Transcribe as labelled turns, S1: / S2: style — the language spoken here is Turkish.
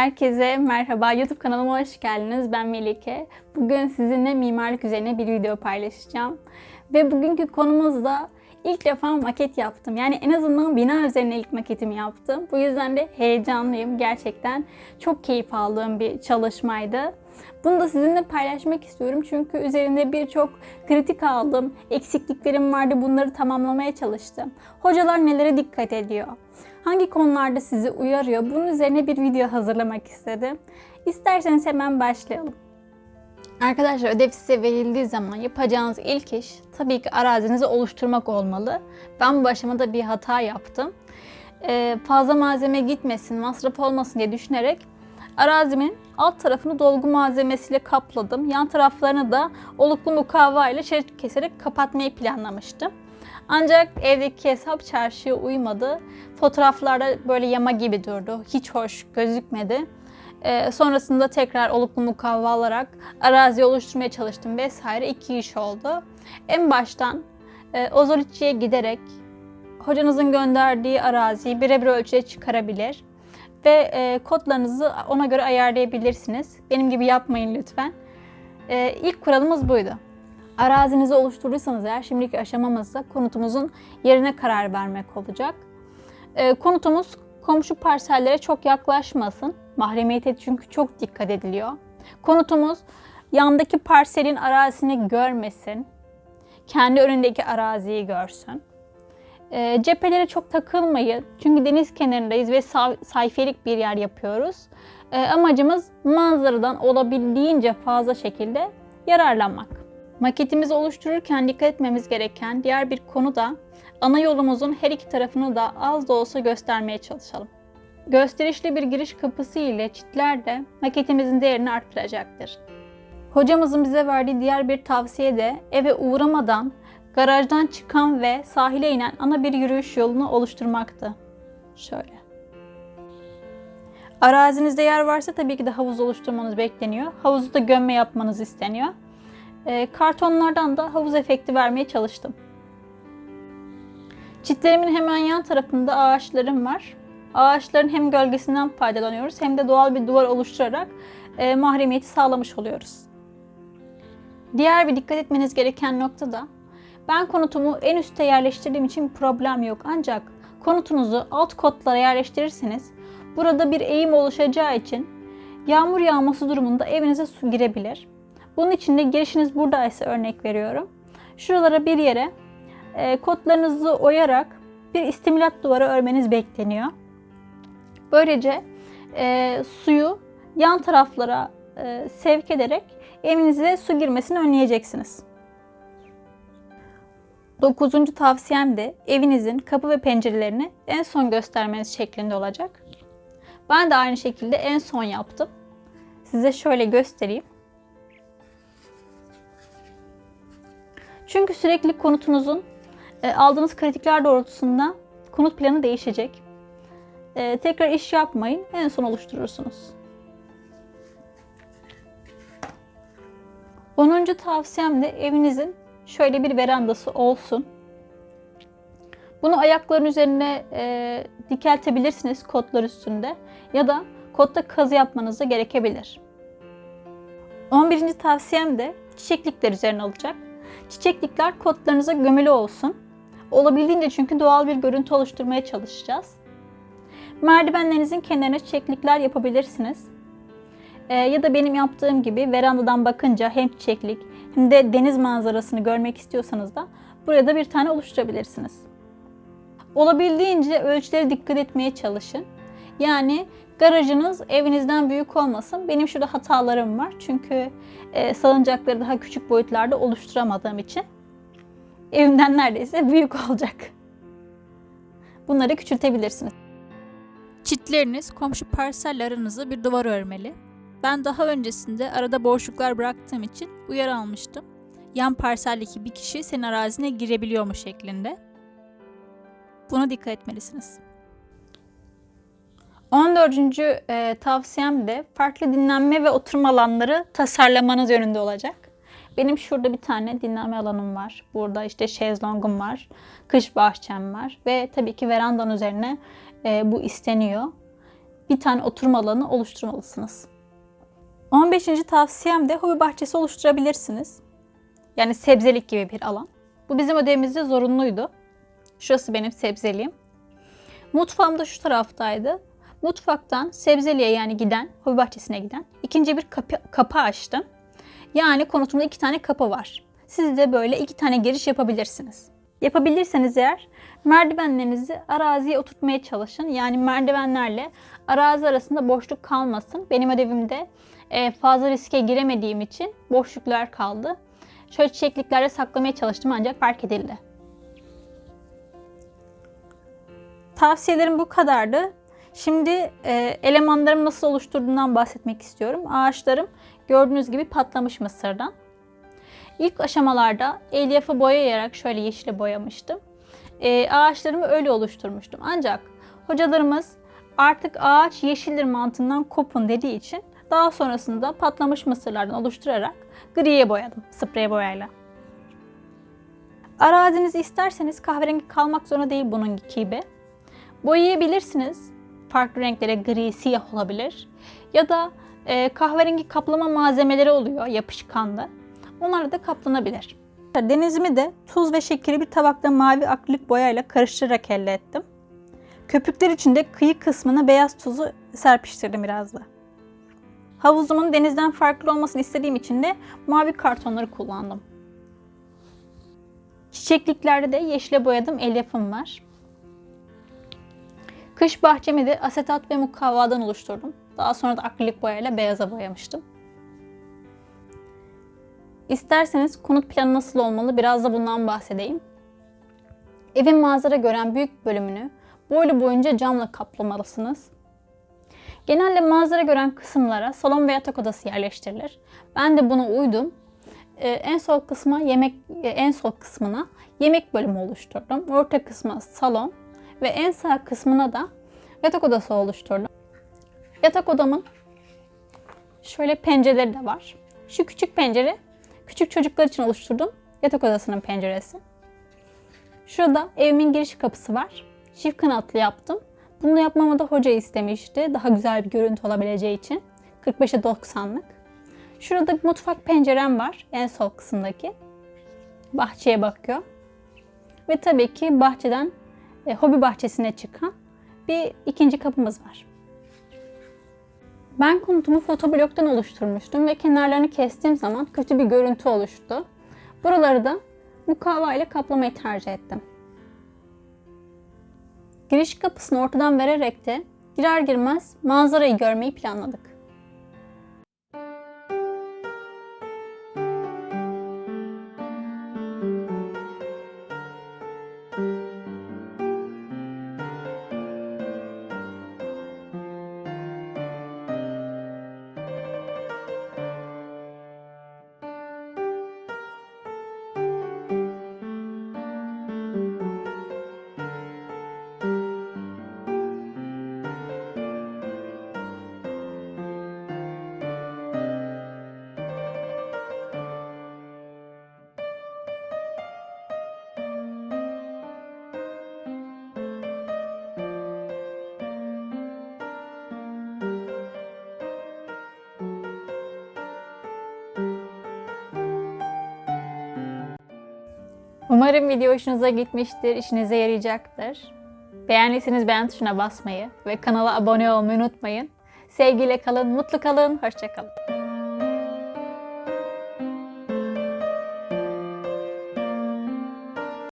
S1: Herkese merhaba. YouTube kanalıma hoş geldiniz. Ben Melike. Bugün sizinle mimarlık üzerine bir video paylaşacağım. Ve bugünkü konumuzda ilk defa maket yaptım. Yani en azından bina üzerine ilk maketimi yaptım. Bu yüzden de heyecanlıyım. Gerçekten çok keyif aldığım bir çalışmaydı. Bunu da sizinle paylaşmak istiyorum çünkü üzerinde birçok kritik aldım. Eksikliklerim vardı bunları tamamlamaya çalıştım. Hocalar nelere dikkat ediyor? Hangi konularda sizi uyarıyor? Bunun üzerine bir video hazırlamak istedim. İsterseniz hemen başlayalım. Arkadaşlar ödev size verildiği zaman yapacağınız ilk iş tabii ki arazinizi oluşturmak olmalı. Ben bu aşamada bir hata yaptım. Ee, fazla malzeme gitmesin, masraf olmasın diye düşünerek arazimin alt tarafını dolgu malzemesiyle kapladım. Yan taraflarını da oluklu mukavva ile şerit keserek kapatmayı planlamıştım. Ancak evdeki hesap çarşıya uymadı. Fotoğraflarda böyle yama gibi durdu. Hiç hoş gözükmedi. Ee, sonrasında tekrar oluklu mukavva alarak arazi oluşturmaya çalıştım vesaire. iki iş oldu. En baştan e, ozolitçiye giderek hocanızın gönderdiği araziyi birebir ölçüye çıkarabilir ve e, kodlarınızı ona göre ayarlayabilirsiniz. Benim gibi yapmayın lütfen. E, ilk kuralımız buydu. Arazinizi oluşturduysanız eğer şimdiki aşamamızda konutumuzun yerine karar vermek olacak. E, konutumuz komşu parsellere çok yaklaşmasın. Mahremiyete çünkü çok dikkat ediliyor. Konutumuz yandaki parselin arazisini görmesin. Kendi önündeki araziyi görsün. E, cephelere çok takılmayın. Çünkü deniz kenarındayız ve sa- sayfelik bir yer yapıyoruz. E, amacımız manzaradan olabildiğince fazla şekilde yararlanmak. Maketimizi oluştururken dikkat etmemiz gereken diğer bir konu da ana yolumuzun her iki tarafını da az da olsa göstermeye çalışalım. Gösterişli bir giriş kapısı ile çitler de maketimizin değerini arttıracaktır. Hocamızın bize verdiği diğer bir tavsiye de eve uğramadan garajdan çıkan ve sahile inen ana bir yürüyüş yolunu oluşturmaktı. Şöyle. Arazinizde yer varsa tabii ki de havuz oluşturmanız bekleniyor. Havuzu da gömme yapmanız isteniyor. E, kartonlardan da havuz efekti vermeye çalıştım. Çitlerimin hemen yan tarafında ağaçlarım var. Ağaçların hem gölgesinden faydalanıyoruz hem de doğal bir duvar oluşturarak e, mahremiyeti sağlamış oluyoruz. Diğer bir dikkat etmeniz gereken nokta da ben konutumu en üste yerleştirdiğim için problem yok. Ancak konutunuzu alt kotlara yerleştirirseniz burada bir eğim oluşacağı için yağmur yağması durumunda evinize su girebilir. Bunun için de girişiniz buradaysa örnek veriyorum. Şuralara bir yere e, kotlarınızı oyarak bir istimilat duvarı örmeniz bekleniyor. Böylece e, suyu yan taraflara e, sevk ederek evinize su girmesini önleyeceksiniz. Dokuzuncu tavsiyem de evinizin kapı ve pencerelerini en son göstermeniz şeklinde olacak. Ben de aynı şekilde en son yaptım. Size şöyle göstereyim. Çünkü sürekli konutunuzun e, aldığınız kritikler doğrultusunda konut planı değişecek. E, tekrar iş yapmayın, en son oluşturursunuz. 10. tavsiyem de evinizin şöyle bir verandası olsun. Bunu ayakların üzerine e, dikeltebilirsiniz kotlar üstünde ya da kotta kazı yapmanız da gerekebilir. 11. tavsiyem de çiçeklikler üzerine olacak. Çiçeklikler kotlarınıza gömülü olsun. Olabildiğince çünkü doğal bir görüntü oluşturmaya çalışacağız. Merdivenlerinizin kenarına çiçeklikler yapabilirsiniz. Ee, ya da benim yaptığım gibi verandadan bakınca hem çiçeklik hem de deniz manzarasını görmek istiyorsanız da buraya da bir tane oluşturabilirsiniz. Olabildiğince ölçülere dikkat etmeye çalışın. Yani garajınız evinizden büyük olmasın. Benim şurada hatalarım var. Çünkü e, salıncakları daha küçük boyutlarda oluşturamadığım için evimden neredeyse büyük olacak. Bunları küçültebilirsiniz. Çitleriniz komşu parselle aranızı bir duvar örmeli. Ben daha öncesinde arada boşluklar bıraktığım için uyarı almıştım. Yan parseldeki bir kişi senin arazine girebiliyor mu şeklinde. Buna dikkat etmelisiniz. 14. E, tavsiyem de farklı dinlenme ve oturma alanları tasarlamanız yönünde olacak. Benim şurada bir tane dinlenme alanım var. Burada işte şezlongum var. Kış bahçem var. Ve tabii ki verandanın üzerine e, bu isteniyor. bir tane oturma alanı oluşturmalısınız. 15. tavsiyem de hobi bahçesi oluşturabilirsiniz. Yani sebzelik gibi bir alan. Bu bizim ödevimizde zorunluydu. Şurası benim sebzeliğim. Mutfağım da şu taraftaydı. Mutfaktan sebzeliğe yani giden, hobi bahçesine giden ikinci bir kapı, kapı açtım. Yani konutumda iki tane kapı var. Siz de böyle iki tane giriş yapabilirsiniz. Yapabilirseniz eğer merdivenlerinizi araziye oturtmaya çalışın. Yani merdivenlerle arazi arasında boşluk kalmasın. Benim ödevimde e, fazla riske giremediğim için boşluklar kaldı. Şöyle çiçekliklerde saklamaya çalıştım ancak fark edildi. Tavsiyelerim bu kadardı. Şimdi e, elemanlarımı nasıl oluşturduğumdan bahsetmek istiyorum. Ağaçlarım gördüğünüz gibi patlamış mısırdan. İlk aşamalarda elyafı boyayarak şöyle yeşile boyamıştım. E, ağaçlarımı öyle oluşturmuştum. Ancak hocalarımız artık ağaç yeşildir mantığından kopun dediği için daha sonrasında patlamış mısırlardan oluşturarak griye boyadım sprey boyayla. Araziniz isterseniz kahverengi kalmak zorunda değil bunun gibi. Boyayabilirsiniz. Farklı renklere gri, siyah olabilir. Ya da e, kahverengi kaplama malzemeleri oluyor yapışkanlı. Onlarla da kaplanabilir. Denizimi de tuz ve şekeri bir tabakta mavi akrilik boyayla karıştırarak elde ettim. Köpükler için de kıyı kısmına beyaz tuzu serpiştirdim biraz da. Havuzumun denizden farklı olmasını istediğim için de mavi kartonları kullandım. Çiçekliklerde de yeşile boyadım elyafım var. Kış bahçemi de asetat ve mukavvadan oluşturdum. Daha sonra da akrilik boyayla beyaza boyamıştım. İsterseniz konut planı nasıl olmalı biraz da bundan bahsedeyim. Evin manzara gören büyük bölümünü boylu boyunca camla kaplamalısınız. Genelde manzara gören kısımlara salon ve yatak odası yerleştirilir. Ben de buna uydum. Ee, en sol kısma yemek e, en sol kısmına yemek bölümü oluşturdum. Orta kısma salon ve en sağ kısmına da yatak odası oluşturdum. Yatak odamın şöyle pencereleri de var. Şu küçük pencere küçük çocuklar için oluşturdum. Yatak odasının penceresi. Şurada evimin giriş kapısı var. Çift kanatlı yaptım. Bunu yapmamı da hoca istemişti. Daha güzel bir görüntü olabileceği için. 45'e 90'lık. Şurada bir mutfak pencerem var. En sol kısımdaki. Bahçeye bakıyor. Ve tabii ki bahçeden e, hobi bahçesine çıkan bir ikinci kapımız var. Ben konutumu fotobloktan oluşturmuştum ve kenarlarını kestiğim zaman kötü bir görüntü oluştu. Buraları da mukavva ile kaplamayı tercih ettim. Giriş kapısını ortadan vererek de girer girmez manzarayı görmeyi planladık. Umarım video hoşunuza gitmiştir, işinize yarayacaktır. Beğendiyseniz beğen tuşuna basmayı ve kanala abone olmayı unutmayın. Sevgiyle kalın, mutlu kalın, hoşçakalın.